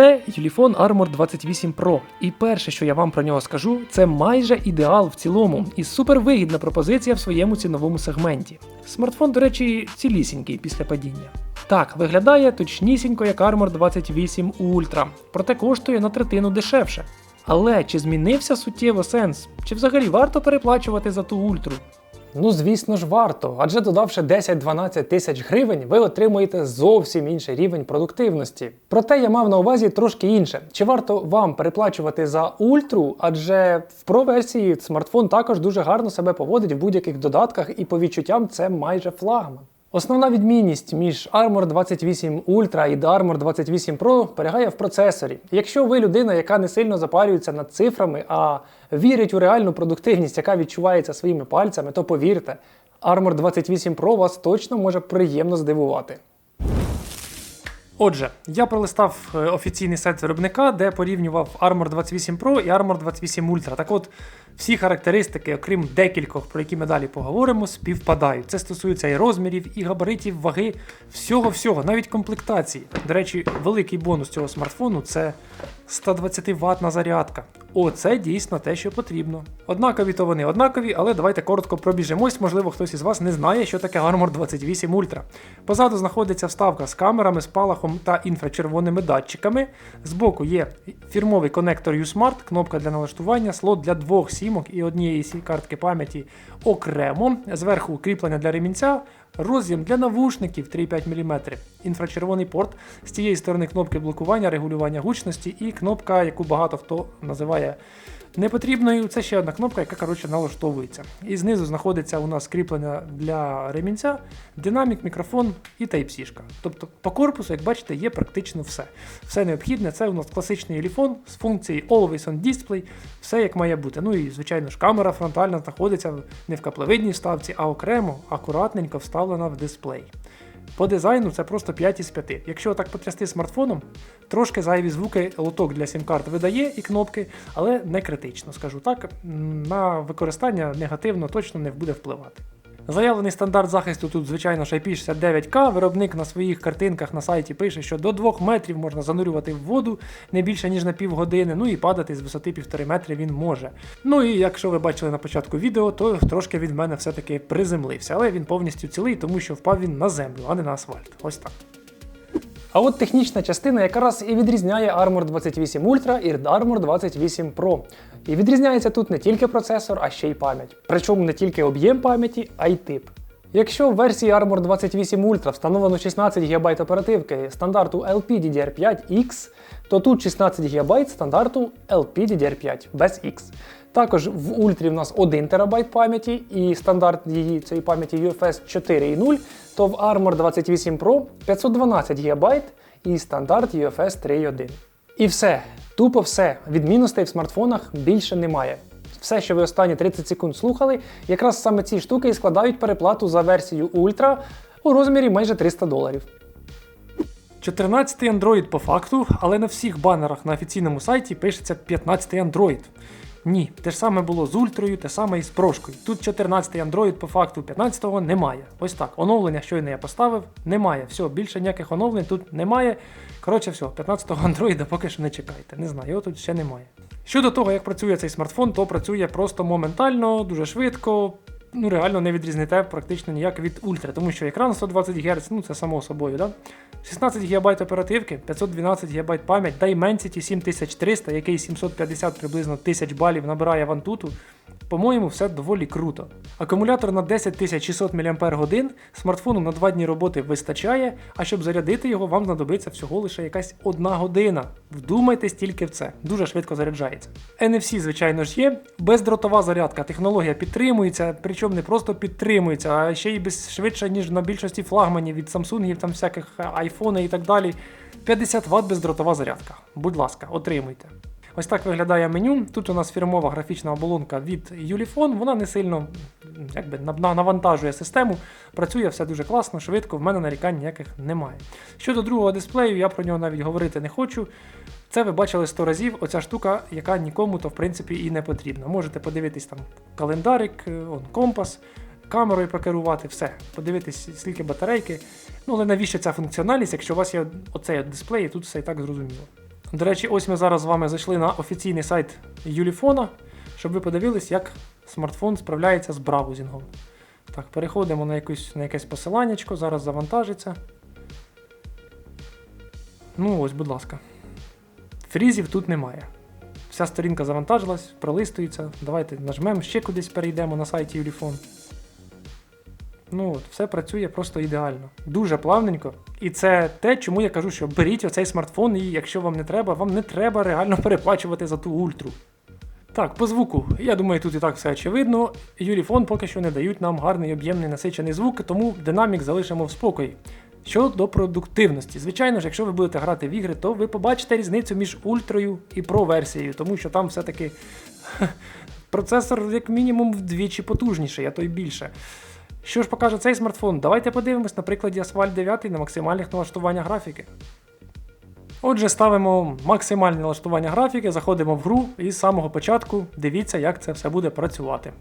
Це Ulefone Armor 28 Pro. І перше, що я вам про нього скажу, це майже ідеал в цілому і супервигідна пропозиція в своєму ціновому сегменті. Смартфон, до речі, цілісінький після падіння. Так, виглядає точнісінько як Armor 28 Ultra, проте коштує на третину дешевше. Але чи змінився суттєво сенс? Чи взагалі варто переплачувати за ту ультру? Ну, звісно ж, варто, адже додавши 10-12 тисяч гривень, ви отримуєте зовсім інший рівень продуктивності. Проте я мав на увазі трошки інше. Чи варто вам переплачувати за ультру? Адже в Pro версії смартфон також дуже гарно себе поводить в будь-яких додатках, і по відчуттям це майже флагман. Основна відмінність між Armor 28 Ultra і Armor 28 Pro полягає в процесорі. Якщо ви людина, яка не сильно запарюється над цифрами, а вірить у реальну продуктивність, яка відчувається своїми пальцями, то повірте, Armor 28 Pro вас точно може приємно здивувати. Отже, я пролистав е, офіційний сайт виробника, де порівнював Armor 28 Pro і Armor 28 Ultra. Так от, всі характеристики, окрім декількох, про які ми далі поговоримо, співпадають. Це стосується і розмірів, і габаритів, ваги, всього-всього, навіть комплектації. До речі, великий бонус цього смартфону це 120 ватна зарядка. Оце дійсно те, що потрібно. Однакові то вони однакові, але давайте коротко пробіжимось. Можливо, хтось із вас не знає, що таке Armor 28 Ultra. Позаду знаходиться вставка з камерами, спалахом та інфрачервоними датчиками. Збоку є фірмовий конектор U-Smart, кнопка для налаштування, слот для двох сімок і однієї картки пам'яті окремо. Зверху кріплення для ремінця, роз'єм для навушників 3,5 мм, інфрачервоний порт, з цієї сторони кнопки блокування, регулювання гучності і кнопка, яку багато хто називає непотрібною. Це ще одна кнопка, яка коротше налаштовується. І знизу знаходиться у нас кріплення для ремінця, динамік, мікрофон і Type-C. Тобто по корпусу, як бачите, є практично все. Все необхідне. Це у нас класичний еліфон з функцією Always on Display, все як має бути. Ну і звичайно ж камера фронтальна знаходиться не в каплевидній вставці, а окремо, акуратненько вставлена в дисплей. По дизайну це просто 5 із 5. Якщо так потрясти смартфоном, трошки зайві звуки лоток для сім-карт видає і кнопки, але не критично, скажу так. На використання негативно точно не буде впливати. Заявлений стандарт захисту тут, звичайно, ж IP69K. Виробник на своїх картинках на сайті пише, що до 2 метрів можна занурювати в воду не більше ніж на півгодини, ну і падати з висоти 1,5 метри він може. Ну і якщо ви бачили на початку відео, то трошки від мене все-таки приземлився, але він повністю цілий, тому що впав він на землю, а не на асфальт. Ось так. А от технічна частина якраз і відрізняє Armor 28 Ultra і Armor 28 Pro. І відрізняється тут не тільки процесор, а ще й пам'ять. Причому не тільки об'єм пам'яті, а й тип. Якщо в версії Armor 28 Ultra встановлено 16 ГБ оперативки стандарту LPDDR5X, то тут 16 ГБ стандарту LPDDR5 без X. Також в Ультрі в нас 1 ТБ пам'яті і стандарт її цієї пам'яті UFS 4.0, то в Armor 28 Pro 512 ГБ і стандарт UFS 3.1. І все, тупо все. Відмінностей в смартфонах більше немає. Все, що ви останні 30 секунд слухали, якраз саме ці штуки і складають переплату за версію Ultra у розмірі майже 300 доларів. 14-й Android по факту, але на всіх банерах на офіційному сайті пишеться 15-й Android. Ні, те ж саме було з ультрою, те саме і з прошкою. Тут 14-й Android по факту 15-го немає. Ось так. Оновлення щойно я поставив, немає. Все, більше ніяких оновлень тут немає. Коротше, все, 15-го Android поки що не чекайте. Не знаю, його тут ще немає. Щодо того, як працює цей смартфон, то працює просто моментально, дуже швидко. Ну, реально не відрізните практично ніяк від ультра, тому що екран 120 Гц, ну це само собою, да? 16 ГБ оперативки, 512 ГБ пам'ять, Dimensity 7300, який 750 приблизно тисяч балів набирає в Antutu. По-моєму, все доволі круто. Акумулятор на 10600 мАч смартфону на 2 дні роботи вистачає, а щоб зарядити його, вам знадобиться всього лише якась одна година. Вдумайтесь тільки в це, дуже швидко заряджається. NFC, звичайно ж, є. Бездротова зарядка, технологія підтримується, причому не просто підтримується, а ще й без швидше, ніж на більшості флагманів від Samsung, там всяких айфони і так далі. 50 Вт бездротова зарядка. Будь ласка, отримуйте. Ось так виглядає меню. Тут у нас фірмова графічна оболонка від Ulefone. Вона не сильно якби, нав- нав- навантажує систему. Працює все дуже класно, швидко, в мене нарікань ніяких немає. Щодо другого дисплею, я про нього навіть говорити не хочу. Це ви бачили 100 разів, оця штука, яка нікому то в принципі і не потрібна. Можете подивитись там календарик, е, он, компас, камерою прокерувати, все. Подивитись, скільки батарейки. Ну але навіщо ця функціональність, якщо у вас є оцей дисплей, і тут все і так зрозуміло. До речі, ось ми зараз з вами зайшли на офіційний сайт Юліфона, щоб ви подивились, як смартфон справляється з браузінгом. Так, переходимо на, якусь, на якесь посиланнячко, зараз завантажиться. Ну, ось, будь ласка. Фрізів тут немає. Вся сторінка завантажилась, пролистується. Давайте нажмемо, ще кудись перейдемо на сайті Юліфон. Ну все працює просто ідеально. Дуже плавненько. І це те, чому я кажу, що беріть оцей смартфон, і якщо вам не треба, вам не треба реально переплачувати за ту ультру. Так, по звуку. Я думаю, тут і так все очевидно. Юліфон поки що не дають нам гарний об'ємний насичений звук, тому динамік залишимо в спокої. Щодо продуктивності, звичайно ж, якщо ви будете грати в ігри, то ви побачите різницю між ультрою і про версією, тому що там все-таки процесор як мінімум вдвічі потужніший, а то й більше. Що ж покаже цей смартфон? Давайте подивимось на прикладі Asphalt 9 на максимальних налаштуваннях графіки. Отже, ставимо максимальне налаштування графіки, заходимо в гру і з самого початку дивіться, як це все буде працювати.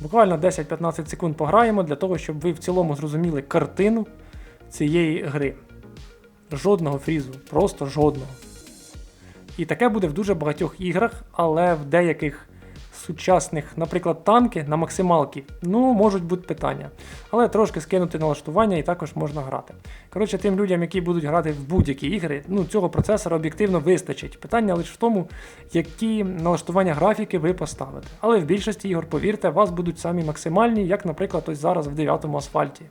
Буквально 10-15 секунд пограємо для того, щоб ви в цілому зрозуміли картину цієї гри. Жодного фрізу, просто жодного. І таке буде в дуже багатьох іграх, але в деяких сучасних, наприклад, танки на максималки, ну, можуть бути питання. Але трошки скинути налаштування і також можна грати. Коротше, тим людям, які будуть грати в будь-які ігри, ну, цього процесора об'єктивно вистачить. Питання лише в тому, які налаштування графіки ви поставите. Але в більшості ігор, повірте, вас будуть самі максимальні, як, наприклад, ось зараз в 9 асфальті.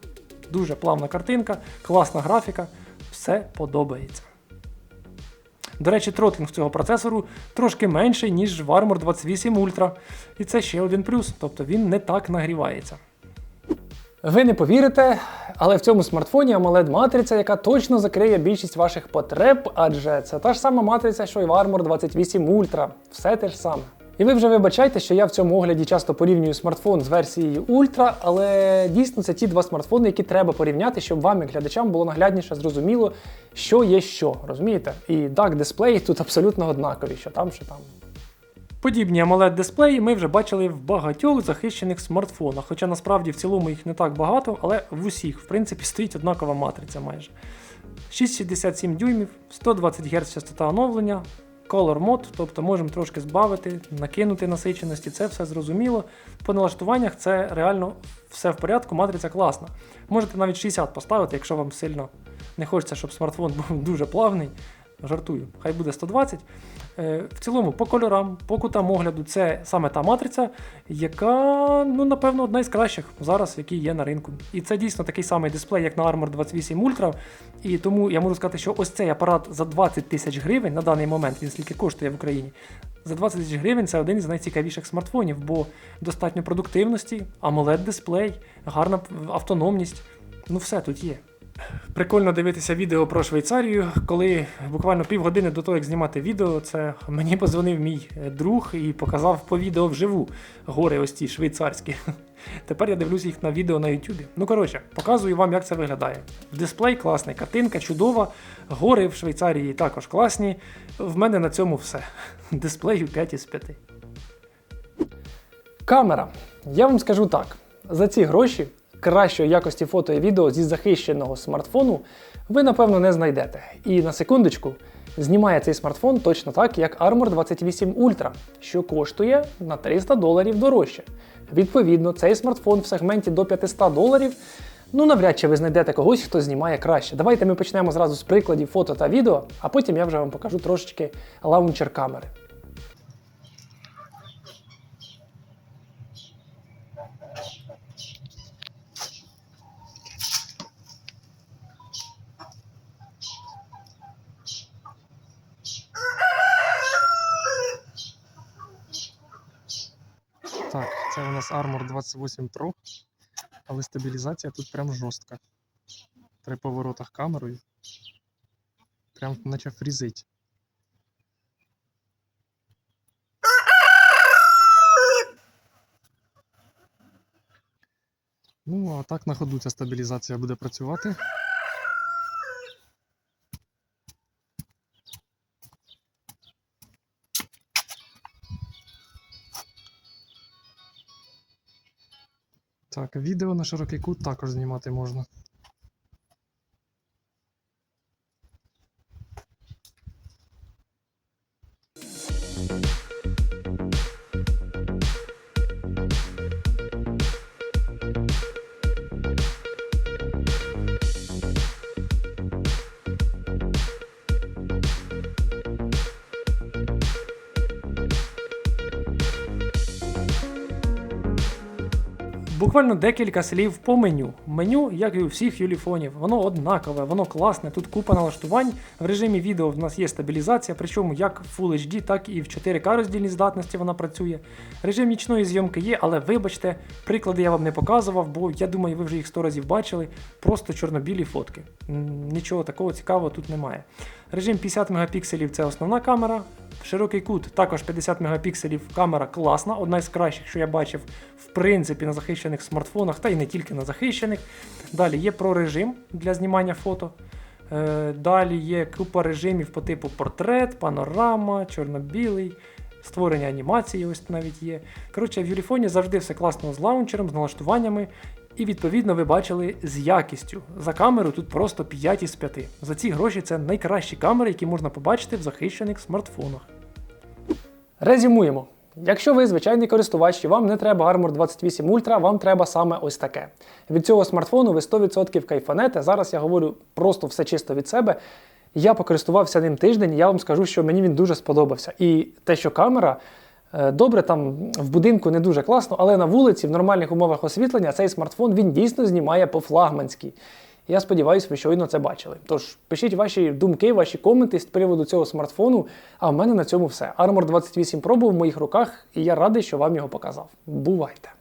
Дуже плавна картинка, класна графіка, все подобається. До речі, тротлінг цього процесору трошки менший, ніж в Armor 28 Ultra. І це ще один плюс, тобто він не так нагрівається. Ви не повірите, але в цьому смартфоні amoled матриця, яка точно закриє більшість ваших потреб, адже це та ж сама матриця, що й в Armor 28 Ultra. Все те ж саме. І ви вже вибачайте, що я в цьому огляді часто порівнюю смартфон з версією Ultra, але дійсно це ті два смартфони, які треба порівняти, щоб вам, як глядачам, було наглядніше зрозуміло, що є що. Розумієте? І DAC дисплеї тут абсолютно однакові, що там, що там. Подібні amoled дисплеї ми вже бачили в багатьох захищених смартфонах, хоча насправді в цілому їх не так багато, але в усіх, в принципі, стоїть однакова матриця майже. 6,67 дюймів, 120 Гц частота оновлення, Color Mode, тобто можемо трошки збавити, накинути насиченості, це все зрозуміло. По налаштуваннях це реально все в порядку, матриця класна. Можете навіть 60 поставити, якщо вам сильно не хочеться, щоб смартфон був дуже плавний. Жартую, хай буде 120. Е, В цілому, по кольорам, по кутам огляду, це саме та матриця, яка, ну, напевно, одна із кращих зараз, які є на ринку. І це дійсно такий самий дисплей, як на Armor 28 Ultra. І тому я можу сказати, що ось цей апарат за 20 тисяч гривень на даний момент, він скільки коштує в Україні. За 20 тисяч гривень це один із найцікавіших смартфонів, бо достатньо продуктивності, amoled дисплей, гарна автономність. Ну все тут є. Прикольно дивитися відео про Швейцарію, коли буквально півгодини до того, як знімати відео, це мені позвонив мій е, друг і показав по відео вживу гори ось ці швейцарські. Тепер я дивлюсь їх на відео на YouTube. Ну коротше, показую вам, як це виглядає. Дисплей класний, картинка чудова, гори в Швейцарії також класні. В мене на цьому все. Дисплею 5 із 5. Камера. Я вам скажу так: за ці гроші кращої якості фото і відео зі захищеного смартфону ви, напевно, не знайдете. І на секундочку, знімає цей смартфон точно так, як Armor 28 Ultra, що коштує на 300 доларів дорожче. Відповідно, цей смартфон в сегменті до 500 доларів. Ну, навряд чи ви знайдете когось, хто знімає краще. Давайте ми почнемо зразу з прикладів фото та відео, а потім я вже вам покажу трошечки лаунчер камери. Так, це у нас Armor 28 Pro, але стабілізація тут прям жорстка. При поворотах камерою. Прям наче фрізить. Ну, а так на ходу ця стабілізація буде працювати. Так, відео на широкий кут також знімати можна. Буквально декілька слів по меню. Меню, як і у всіх юліфонів, воно однакове, воно класне. Тут купа налаштувань. В режимі відео в нас є стабілізація, причому як в Full HD, так і в 4К роздільній здатності вона працює. Режим нічної зйомки є, але вибачте, приклади я вам не показував, бо я думаю, ви вже їх 100 разів бачили. Просто чорно-білі фотки. Нічого такого цікавого тут немає. Режим 50 мегапікселів це основна камера. Широкий кут також 50 мегапікселів. Камера класна, одна із кращих, що я бачив в принципі на захищених смартфонах, та й не тільки на захищених. Далі є про режим для знімання фото. Е, Далі є купа режимів по типу портрет, панорама, чорно-білий, створення анімації, ось навіть є. Коротше, в Юліфоні завжди все класно з лаунчером, з налаштуваннями. І відповідно ви бачили з якістю. За камеру тут просто 5 із 5. За ці гроші це найкращі камери, які можна побачити в захищених смартфонах. Резюмуємо. Якщо ви звичайний користувач і вам не треба Armor 28 Ultra, вам треба саме ось таке. Від цього смартфону ви 100% кайфанете. Зараз я говорю просто все чисто від себе. Я покористувався ним тиждень, і я вам скажу, що мені він дуже сподобався. І те, що камера добре, там в будинку не дуже класно, але на вулиці, в нормальних умовах освітлення, цей смартфон він дійсно знімає по-флагманськи. Я сподіваюся, ви щойно це бачили. Тож пишіть ваші думки, ваші коменти з приводу цього смартфону. А в мене на цьому все. Armor 28 Pro в моїх руках, і я радий, що вам його показав. Бувайте!